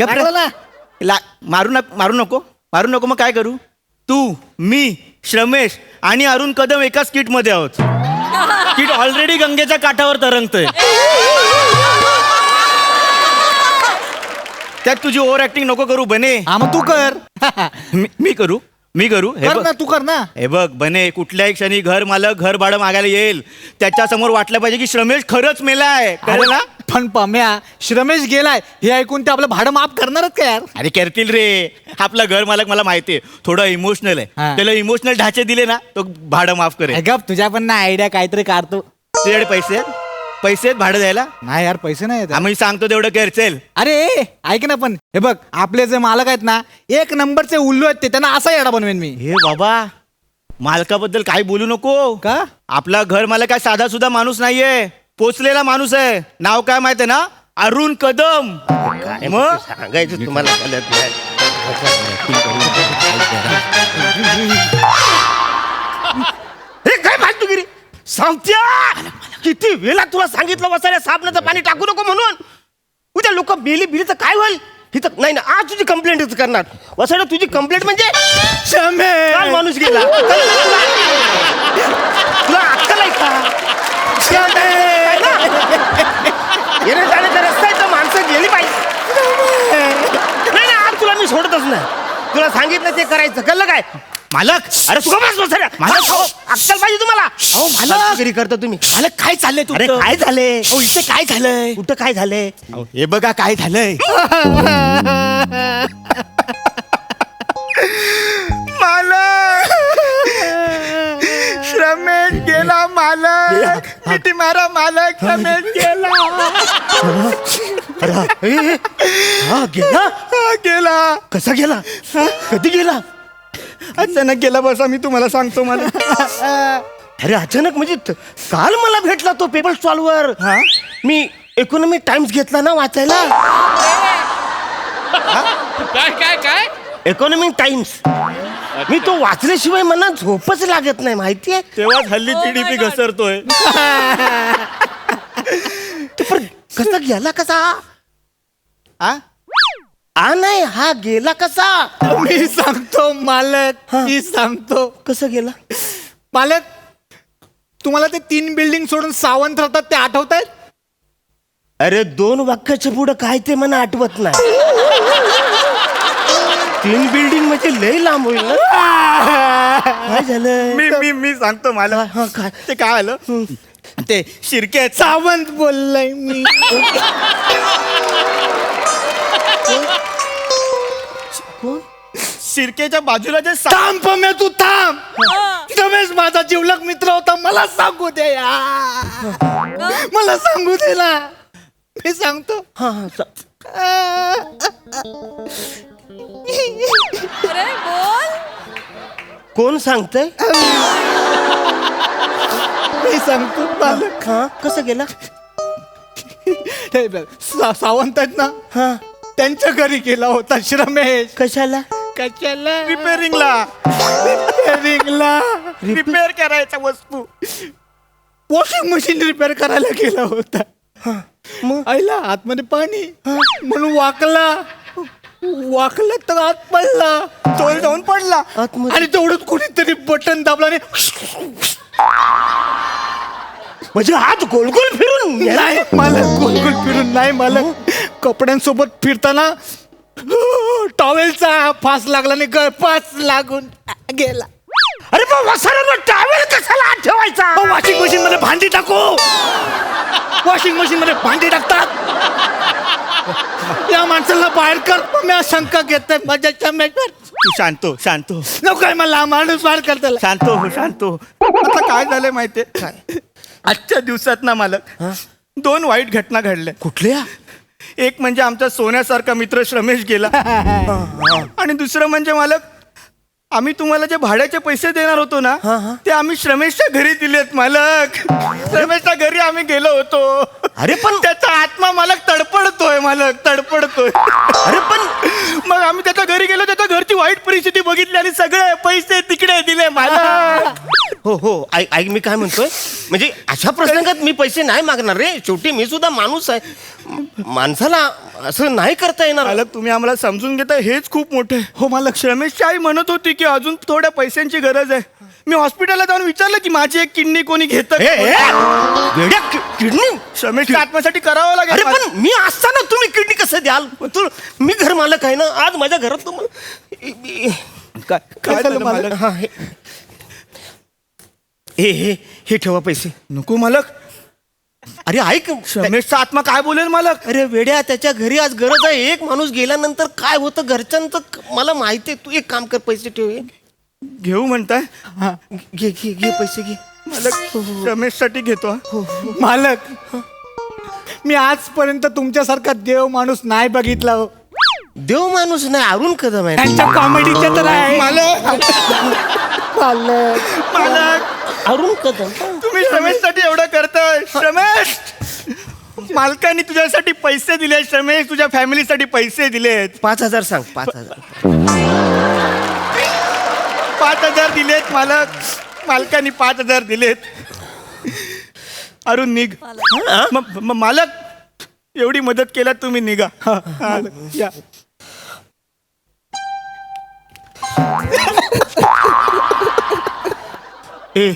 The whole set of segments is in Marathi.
गप रे. लागलं ना ला मारू नक मारू नको मारू नको मग काय करू? तू मी श्रमेश आणि अरुण कदम एकाच किटमध्ये आहोत. किट ऑलरेडी गंगेच्या काठावर तरंगतोय. त्यात तुझी ओव्हर ऍक्टिंग नको करू बने. हा मग तू कर. मी मी करू? मी करू? हे कर बघ. ना तू कर ना. हे बघ बने कुठल्याही क्षणी घर मालक घर भाडं मागायला येईल. त्याच्यासमोर वाटलं पाहिजे की श्रमेश खरंच मेलाय. कळलं ना? पण पम्या श्रमेश गेलाय. हे ऐकून ते आपलं भाडं माफ करणारच का यार? अरे करतील रे. आपला घर मालक मला माहितीये. थोडं इमोशनल आहे. त्याला इमोशनल ढाचे दिले ना तो भाडं माफ करेल. गप तुझ्या पण ना आयडिया काहीतरी काढतो. तुझ्याकडे पैसे आहेत? पैसे आहेत भाडं द्यायला? नाही यार पैसे नाही येत. आम्ही सांगतो तेवढं करचेल अरे ऐक ना पण. हे बघ आपले जे मालक आहेत ना एक नंबरचे उल्लू आहेत ते त्यांना असा येडा बनवेन मी. हे बाबा मालकाबद्दल काही बोलू नको. का? आपला घर मालक काय साधा सुद्धा माणूस नाहीये. पोचलेला माणूस आहे. नाव काय माहितीये ना? अरुण कदम. काय मग? सांगायचं तुम्हाला कळत नाही. हे काय सांगत्या? किती वेळा तुला सांगितलं वसाऱ्या साबणाचं पाणी टाकू नको म्हणून? उद्या लोक बेली बिली तर काय होईल? इथं नाही ना आज तुझी कंप्लेंटच करणार. वसाड्या तुझी कंप्लेंट म्हणजे काल माणूस गेला. तुला अक्कल आहे का? आहे ना? जाण्याचा रस्ता आहे तर माणसं गेली पाहिजे. नाही नाही आज तुला मी सोडतच नाही. तुला सांगितलं ते करायचं. कळलं काय? मालक अरे बस मालक, अहो, अक्कल पाहिजे तुम्हाला अहो, मालक. घरी करता तुम्ही मालक काय चाललंय अरे तुमचं? काय झाले अहो, इथे काय झालंय कुठं काय झालंय अहो, हे बघा काय झालंय मालक श्रमेश गेला मालक किती मारा मालक श्रमेश गेला ए, ए, हा गेला हा, गेला कसा गेला कधी गेला अचानक गेला बसा मी तुम्हाला सांगतो मला. अरे अचानक म्हणजे त- काल मला भेटला तो पेपर स्टॉलवर. हा? मी इकॉनॉमी टाइम्स घेतला ना वाचायला? काय काय काय? Economy times. मी तो वाचल्याशिवाय मला झोपच लागत नाही माहितीये? तेव्हाच हल्ली Oh my जीडीपी God. घसरतोय. ते पण कसा गेला कसा? आ? हा नाही हा गेला कसा? मी सांगतो मालक मी सांगतो. कसं गेला? मालक तुम्हाला ते तीन बिल्डिंग सोडून सावंत राहतात ते आठवत आहेत? अरे दोन वाक्याच्या पुढं काय ते मला आठवत नाही. तीन बिल्डिंग म्हणजे लय लांब होईल ना? काय झालं? मी मी मी सांगतो मला हा, काय? ते काय आलं ते शिरके सावंत बोललाय मी. शिरकेच्या बाजूला जे सा- थांब पम्या तू थांब. रमेश माझा जिवलक मित्र होता मला सांगू दे यार मला सांगू दे ना. मी सांगतो. हा हा अरे बोल. कोण सांगतय? मी सांगतो मालक हा कसं गेला? हे बघ, सा- सावंत आहेत ना? हा. त्यांच्या घरी गेला होता श्रमेश. कशाला? कशाला? रिपेअरिंगला रिपेअरिंगला रिपेअर करायच्या वस्तू. वॉशिंग मशीन रिपेअर करायला गेला होता. मग? आईला आतमध्ये पाणी. म्हणून वाकला. वाकला तर आत पडला. तोल जाऊन पडला. आतमध्ये आणि तेवढंच कोणीतरी बटन दाबला म्हणजे हात गोल गोल फिरून. नाही मला गोल गोल फिरून नाही मला कपड्यांसोबत फिरताना टॉवेलचा फास लागला आणि गळपास लागून गेला. अरे वसाऱ्यानं टावेल कशाला ठेवायचा? वॉशिंग मशीन मध्ये भांडी टाकू. वॉशिंग मशीन मध्ये भांडी टाकतात. या माणसाला बाहेर कर मी शंका घेत माझ्या मेटर तू शांतो शांतो नको मला माणूस बाहेर करताला शांतो हो शांतो आता काय झालंय माहितीये? आजच्या दिवसात ना मालक दोन वाईट घटना घडल्या. कुठल्या? एक म्हणजे आमचा सोन्यासारखा मित्र श्रमेश गेला. आणि दुसरं म्हणजे मालक आम्ही तुम्हाला जे भाड्याचे पैसे देणार होतो ना हा, हा. ते आम्ही श्रमेशच्या घरी दिलेत मालक. श्रमेशच्या घरी आम्ही गेलो होतो. अरे पण त्याचा आत्मा मालक तडपडतोय मालक तडपडतोय. अरे पण मग आम्ही त्याच्या घरी गेलो त्याच्या घरची वाईट परिस्थिती बघितली आणि सगळे पैसे तिकडे दिले मालक. हो हो. ऐक ऐक मी काय म्हणतोय? म्हणजे अशा प्रसंगात मी पैसे नाही मागणार रे. शेवटी मी सुद्धा माणूस आहे. माणसाला असं नाही करता येणार. मालक तुम्ही आम्हाला समजून घेता हेच खूप मोठे हो मालक श्रमेशची आई म्हणत होती की अजून थोड्या पैशांची गरज आहे. मी हॉस्पिटलला जाऊन विचारलं की माझी एक किडनी कोणी घेत वेड्या कि- किडनी? श्रमेशच्या आत्म्यासाठी करावं लागेल अरे मालक. पण मी असताना तुम्ही किडनी कसं द्याल? तू मी घर मालक आहे ना आज माझ्या घरात तुम्हाला काय काय झालं मालक? हा हे हे हे हे ठेवा पैसे. नको मालक. अरे ऐक श्रमेशचा आत्मा काय बोलेल मालक? अरे वेड्या त्याच्या घरी आज गरज आहे. एक माणूस गेल्यानंतर काय होतं घरच्यांचं क- मला माहिती आहे. तू एक काम कर पैसे ठेव हे. घेऊ म्हणताय? घे घे घे पैसे घे. मालक श्रमेशसाठी घेतो हा. मालक मी आजपर्यंत तुमच्यासारखा देव माणूस नाही बघितला हो. देव माणूस नाही अरुण कदम आहे. त्यांच्या कॉमेडीचे तर आहे. मालक. मालक. मालक. अरुण कदम. तुम्ही श्रमेशसाठी एवढं करताय. श्रमेश! मालकाने तुझ्यासाठी पैसे दिले श्रमेश. तुझ्या फॅमिलीसाठी पैसे दिलेत. पाच हजार सांग पाच हजार. पाच हजार दिलेत मालक. मालकाने पाच हजार दिलेत. अरुण निघ. म- म- मालक एवढी मदत केल्यात तुम्ही निघा. हा, हा, या. ए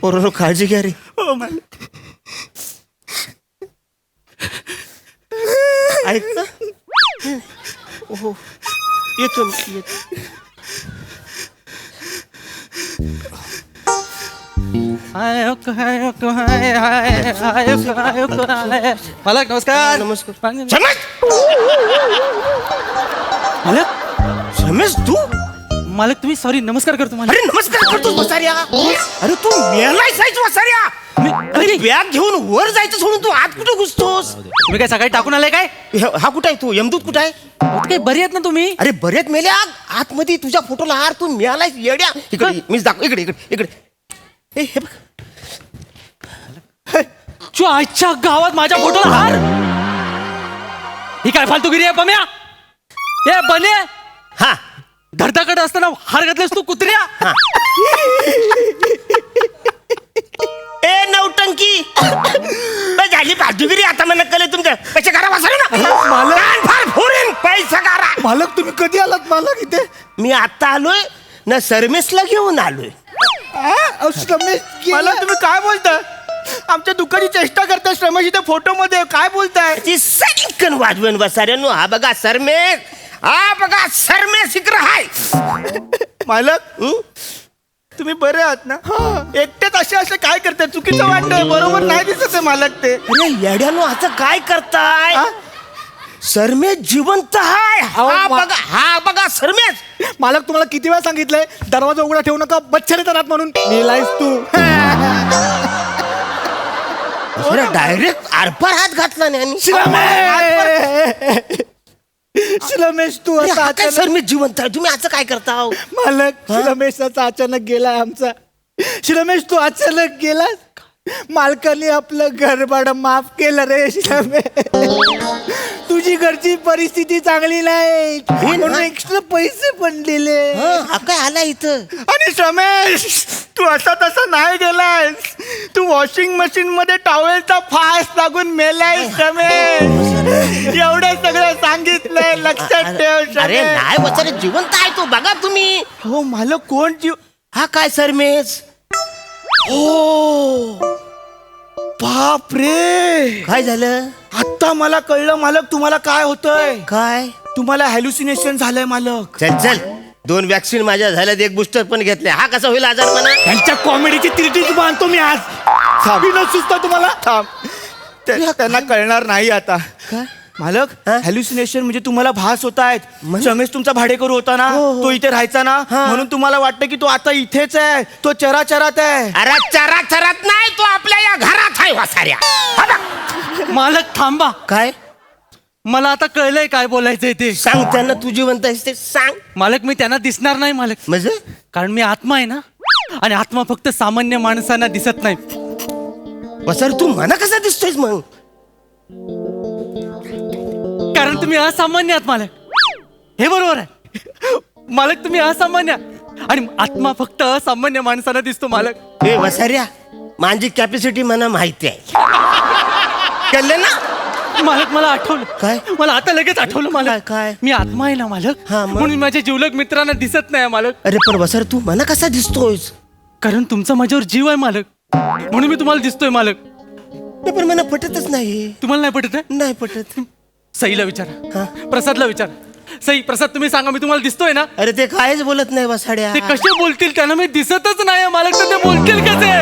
पोरांनो काळजी घ्या रे. हो मालक ऐक ना. हो. येतो मी, येतो. मालक नमस्कार. नमस्कार. मालक रमेश तू? मालक तुम्ही सॉरी नमस्कार करतो मालक. अरे नमस्कार करतोस वसाऱ्या अरे तू मेलाय जायचं वसाऱ्या मी- अरे बॅग घेऊन वर जायचं सोडून तू आत कुठं घुसतोस? तुम्ही काय सकाळी टाकून आले काय? हे- हा कुठं आहे तू? यमदूत कुठं आहे? काय बरी आहेत ना तुम्ही. अरे बरेच मेल्या. आतमध्ये तुझ्या फोटोला हार तू मिळालाय येड्या. इकडे मीच दाखव इकडे इकडे इकडे. ए, हे बघ. चो आजच्या गावात माझ्या फोटोला हार. ही काय फालतूगिरी आहे बम्या? हे बने. हा. धडधाकड असताना हार घातलेस तू कुत्र्या? ए नौटंकी! बे, झाली बाजूगिरी आता मला कळे तुमचं. पैसे करा वाचले ना. कान फार फोडीन पैसा करा मालक तुम्ही कधी आलात मालक इथे? मी आता आलोय ना सर्मेसला घेऊन आलोय. आ, अहो, श्रमेश मला गेला. तुम्ही काय बोलताय? आमच्या दुःखाची चेष्टा करताय श्रमेश इथे फोटो मध्ये. काय बोलताय? ती सैनिकन वाजवून बसाऱ्यानो हा बघा सरमेस हा बघा सरमेस इकडं हाय मालक? तुम्ही बरे आहात ना? एकटेच असे असे काय करताय चुकीचं वाटतंय. बरोबर नाही दिसत आहे मालक ते. अरे येड्यानो असं काय करताय? हा? सरमेस जिवंत हाय अहो, हा मा- बघा हा बघा सरमेस मालक तुम्हाला किती वेळा सांगितलंय? दरवाजा उघडा ठेवू नका बच्छर येतात आत म्हणून. मेलायस तू. डायरेक्ट आरपार हात घातला नाही आणि- श्रमेश तू आता हा काय अचानक सरमेस जिवंत आहे? तुम्ही असं काय करता हो? मालक श्रमेशाचा अचानक गेलाय आमचा. श्रमेश तू अचानक गेलास? मालकाने आपलं घर भाडं माफ केलं रे तुझी घरची परिस्थिती चांगली नाही. म्हणून एक्स्ट्रा पैसे पण दिले. हं, काय आला इथं? आणि श्रमेश तू असा तसा नाही गेलायस. तू वॉशिंग मशीन मध्ये टॉवेलचा फास लागून मेलाय श्रमेश एवढं सगळं सांगितलंय लक्षात ठेव अरे नाही जिवंत आहे तो बघा तुम्ही. हो मालक कोण जीव हा काय सरमेस हो बाप रे काय झालं? आता मला कळलं मालक तुम्हाला काय होतंय? काय? तुम्हाला हॅल्युसिनेशन झालंय मालक. चल चल. दोन वॅक्सिन माझ्या झाल्यात एक बुस्टर पण घेतले हा कसा होईल आजारपणा त्यांच्या कॉमेडीची तिरटीच बांधतो मी आज. थांब. सुचतो तुम्हाला थांब. ते- त्यांना कळणार नाही आता. काय? मालक हा? हॅल्युसिनेशन म्हणजे तुम्हाला भास होत आहेत म्हणजे? रमेश तुमचा भाडेकरू होता ना? हो, हो. तो इथे राहायचा ना? हा. म्हणून तुम्हाला वाटतं की तो आता इथेच आहे. तो चराचरात आहे. अरे चरा चरात नाही तो आपल्या या घरात आहे वासाऱ्या. हा बघ. मालक थांबा. काय? मला आता कळलंय काय बोलायचंय ते. सांग त्यांना तू जिवंत आहेस ते सांग. मालक मी त्यांना दिसणार नाही मालक. म्हणजे? कारण मी आत्मा आहे ना? आणि आत्मा फक्त सामान्य माणसांना दिसत नाही. वसार तू मना कसा दिसतोयस मग? कारण तुम्ही असामान्य आहात मालक. हे बरोबर आहे. मालक तुम्ही असामान्य आहात. आणि आत्मा फक्त सामान्य माणसाला दिसतो मालक. ए वसाऱ्या माझी कॅपॅसिटी मला माहिती आहे. कळलं ना? मालक मला आठवलं. काय? मला आता लगेच आठवलं काय, मालक. काय? मी आत्मा आहे ना मालक? हा, मग? म्हणून माझ्या जीवलग मित्रांना दिसत नाही मालक. अरे पण वसार तू मला कसा दिसतोयस? कारण तुमचा माझ्यावर जीव आहे मालक. म्हणून मी तुम्हाला दिसतोय मालक. नाही, पण मला पटतच नाही तुम्हाला नाही पटत आहे नाही पटत. सईला विचारा. प्रसादला विचारा. सई प्रसाद तुम्ही सांगा मी तुम्हाला दिसतोय ना? अरे ते कायच बोलत नाही वसाड्या ते कसे बोलतील त्यांना मी दिसतच नाही मालक तर ते बोलतील कसे?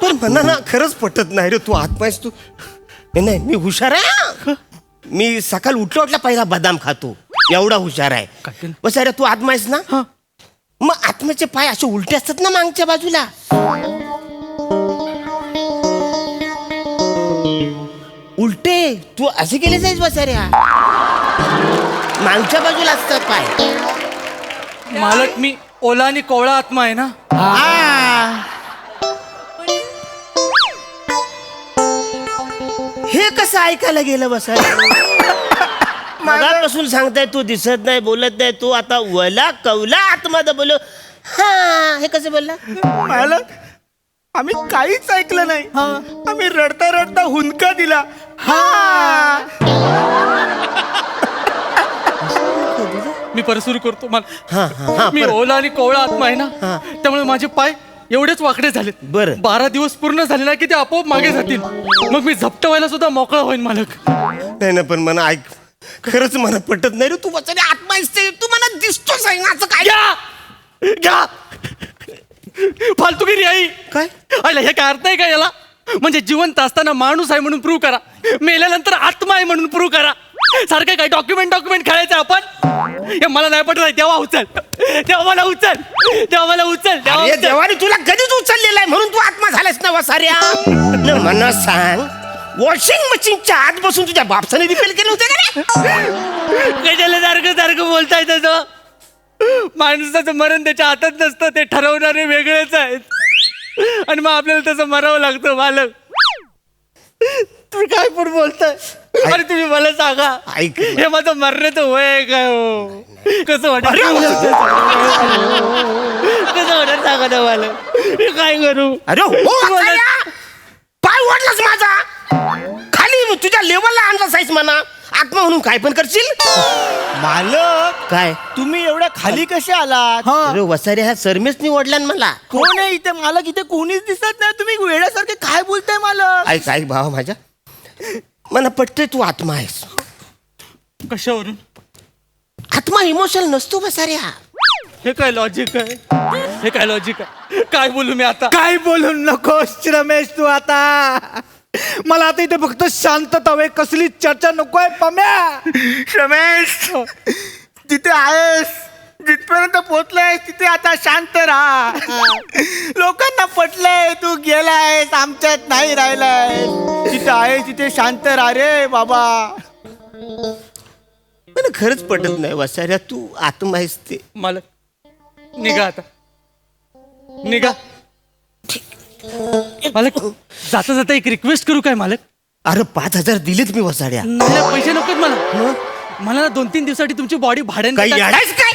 पण म्हणा ना खरंच पटत नाही रे तू आत्मायस तू. नाही, नाही मी हुशार आहे मी सकाळ उठल्या उठल्या पहिला बदाम खातो. एवढा हुशार आहे? बस अरे तू आत्मायस ना. मग आत्म्याचे पाय असे उलटे असतात ना मागच्या बाजूला? उलटे तू असे केले जाईस बसाऱ्या मागच्या बाजूला असतात पाय. मालक मी ओला आणि कोवळा आत्मा आहे ना? हे. कसं ऐकायला गेलं बसायला मगापासून सांगताय तू दिसत नाही बोलत नाही तू आता वला कवला आतमध्ये बोल हा हे कसं बोलला? मालक आम्ही काहीच ऐकलं नाही. आम्ही रडता रडता हुंदका दिला. हा. मी परत सुरू करतो हा, हा, मला मी. ओला आणि कोवळा आत्मा आहे ना. त्यामुळे माझे पाय एवढेच वाकडे झालेत. बरं. बारा दिवस पूर्ण झाले ना की ते आपोआप मागे जातील. मग मी झपट व्हायला सुद्धा मोकळा होईन मालक. नाही ना पण मला ऐक. खरंच मला पटत नाही रे तू वचने आत्मा दिसते तू. मला दिसतोच आहे ना असं काय? घ्या! घ्या! फालतूगिरी आई. काय? आयला हे काय अर्थ आहे का याला? म्हणजे जिवंत असताना माणूस आहे म्हणून प्रूव्ह करा. मेल्यानंतर आत्मा आहे म्हणून प्रूव्ह करा. सारखं काय डॉक्युमेंट डॉक्युमेंट खेळायचं आपण? हे मला नाही पटत आहे, तेव्हा उचल. तेव्हा मला उचल. तेव्हा मला उचल. तेव्हा अरे उचल. देवाने तुला कधीच उचललेला आहे म्हणून तू आत्मा झालास ना वसाऱ्या? न मला सांग. वॉशिंग मशीनच्या आत बसून तुझ्या बापसाने रिपेल केलं होतं का रे? कशाला सारखं सारखं बोलताय तसं? माणसाचं मरण त्याच्या हातात नसतं ते ठरवणारे वेगळेच आहेत. आणि मग आपल्याला तसं मरावं लागतं मालक. तुम्ही काय पण बोलताय? अरे तुम्ही मला सांगा. ऐक. हे माझं मरण्याचं वय आहे काय हो? कसं वाटत कसं वाटत सांगा ना मला? मी काय करू? अरे हो! पाय ओढलास माझा! खाली तुझ्या लेवलला आणला साईस म्हणा. आत्मा म्हणून काय पण करशील? मालक काय? तुम्ही एवढ्या खाली कसे आलात? अरे वसारे ह्या सरमेसनी ओढल्या ना मला. कोण आहे इथे? मालक इथे कोणीच दिसत नाही. तुम्ही वेड्यासारखे काय बोलताय मालक? ऐक ऐक भावा माझ्या. मला पटतंय तू आत्मा आहेस. कशावरून? आत्मा इमोशनल नसतो बसाऱ्या हे. काय लॉजिक आहे? हे काय लॉजिक आहे? काय बोलू मी आता? काय बोलू नकोस रमेश तू आता. मला आता इथे फक्त शांतता हवे. कसली चर्चा नकोय पम्या. रमेश तिथे आहेस जिथपर्यंत पोहोचलाय तिथे आता शांत राहा. लोकांना पटलंय तू गेलायस आमच्यात नाही राहिलाय तिथे आहे तिथे शांत राहा रे बाबा. मला खरंच पटत नाही वसाऱ्या तू आत्मा आहेस ते. मालक निघा आता. निघा. मालक जाता जाता एक रिक्वेस्ट करू काय मालक? अरे पाच हजार दिलेत मी वसाड्या. पैसे नकोत मला. मला ना दोन तीन दिवसासाठी तुमची बॉडी भाड्याने काही देताय. काय?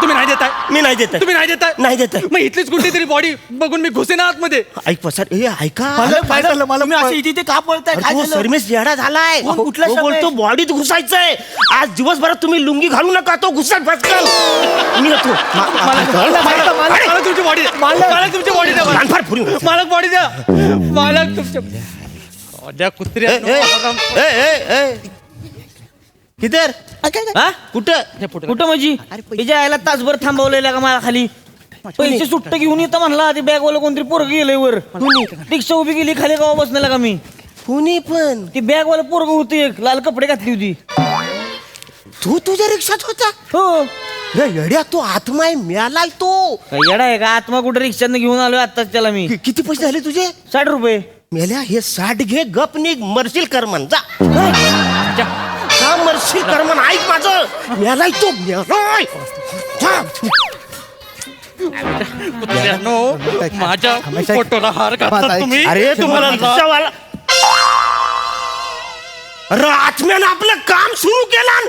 तुम्ही नाही देताय. मी नाही देत तुम्ही नाही देताय. नाही देताय. मग इथलीच कुठली तरी बॉडी बघून मी घुसे ना आतमध्ये. ऐक वसाड ए ऐका. काय झालं? मला तुम्ही अशी इथे इथे का पळताय अरे काय तो झालं? सरमेश येडा झालाय. कोण? कुठला तो? बोलतो बॉडीत घुसायचंय. आज दिवसभरात तुम्ही लुंगी घालू नका तो घुसाल फटकन मी येतो. मला तुमची बॉडी मालक तुमची बॉडी द्या मला. मालक बॉडी द्या मालक तुमच्या द्या. कुत्र्या ए, ए, ए, ए, ए. किधर हा? कुठं? कुठं म्हणजे तिच्या आईला तासभर थांबवलेला का मला खाली? पैसे सुट्ट घेऊन येतं म्हणला ते बॅग वाला कोणतरी पोरग गेलंय वर. रिक्षा उभी गेली खाली गावा बसण्याला का मी? कुणी पण. ती बॅग वाला पोरग होती एक लाल कपडे घातली होती. तू तुझ्या रिक्षात होता? हो. रे येड्या तो आत्मा आहे मिळालाय तो. काय येडा आहे का? आत्मा कुठं रिक्षाने घेऊन आलोय आत्ताच त्याला मी? कि- किती पैसे झाले तुझे? साठ रुपये. मेल्या हे साठ घे गप निघ मरशील करमन जा मर शी आई ऐक माझं. मेलाय तो मेलाय. कुत्र्यानो, माझ्या फोटोला हार घातला तुम्ही. अरे, तुम्हाला लज्जा वाला आपलं काम सुरू केलं आणि